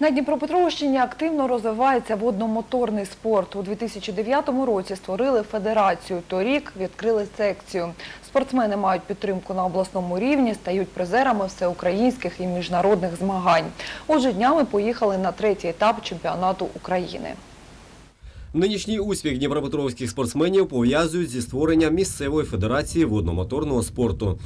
На Дніпропетровщині активно розвивається водномоторний спорт. У 2009 році створили федерацію, торік відкрили секцію. Спортсмени мають підтримку на обласному рівні, стають призерами всеукраїнських і міжнародних змагань. Отже, днями поїхали на третій етап чемпіонату України. Нинішній успіх дніпропетровських спортсменів пов'язують зі створенням місцевої федерації водномоторного спорту.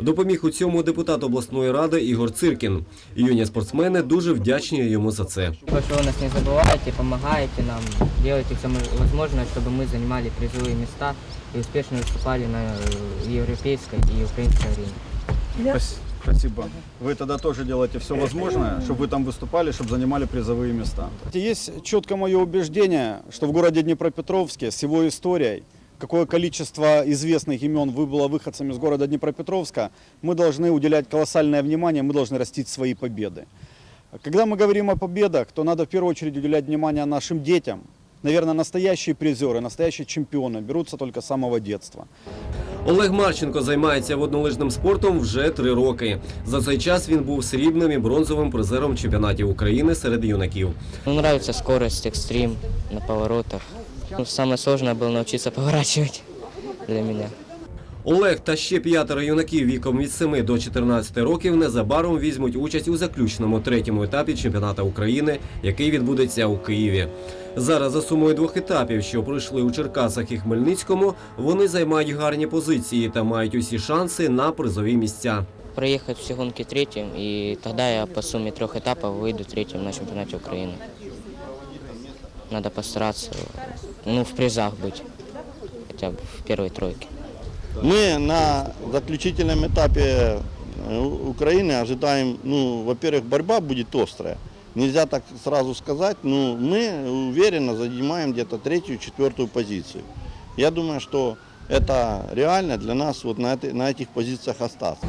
Допоміг у цьому депутат обласної ради Ігор Циркін. Юні спортсмени дуже вдячні йому за це. Спасибо, что вы нас не забываете, помогаете нам, делаете все возможное, чтобы мы занимали призовые места и успешно выступали на э, европейской и украинской арене. Спас- Спасибо. Вы тогда тоже делаете все возможное, чтобы вы там выступали, чтобы занимали призовые места. Есть четко мое убеждение, что в городе Днепропетровске с его историей, какое количество известных имен выбыло выходцами из города Днепропетровска, мы должны уделять колоссальное внимание, мы должны растить свои победы. Когда мы говорим о победах, то надо в первую очередь уделять внимание нашим детям. Наверное, настоящие призеры, настоящие чемпионы берутся только с самого детства. Олег Марченко займається воднолижним спортом вже три роки. За цей час він був срібним і бронзовим призером чемпіонатів України серед юнаків. Ну, нравится скорость, экстрим на поворотах. Ну, самое сложное было научиться поворачивать для меня. Олег та ще п'ятеро юнаків віком від 7 до 14 років незабаром візьмуть участь у заключному третьому етапі чемпіонату України, який відбудеться у Києві. Зараз за сумою двох етапів, що пройшли у Черкасах і Хмельницькому, вони займають гарні позиції та мають усі шанси на призові місця. Проехать все гонки третьим, и тогда я по сумме трех этапов выйду третьим на чемпионате Украины. Надо постараться, ну, в призах быть, хотя бы в первой тройке. Мы на заключительном этапе э, Украины ожидаем, ну, во-первых, борьба будет острая. Нельзя так сразу сказать, но мы уверенно занимаем где-то третью, четвертую позицию. Я думаю, что это реально для нас вот на, этой- на этих позициях остаться.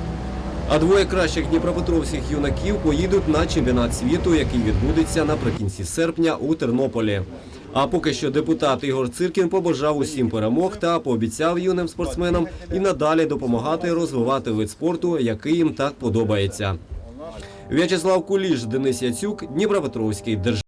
А двоє кращих дніпропетровських юнаків поїдуть на чемпіонат світу, який відбудеться наприкінці серпня у Тернополі. А поки що депутат Ігор Циркін побажав усім перемог та пообіцяв юним спортсменам і надалі допомагати розвивати вид спорту, який їм так подобається. В'ячеслав Куліш, Денис Яцюк, Дніпропетровський державний.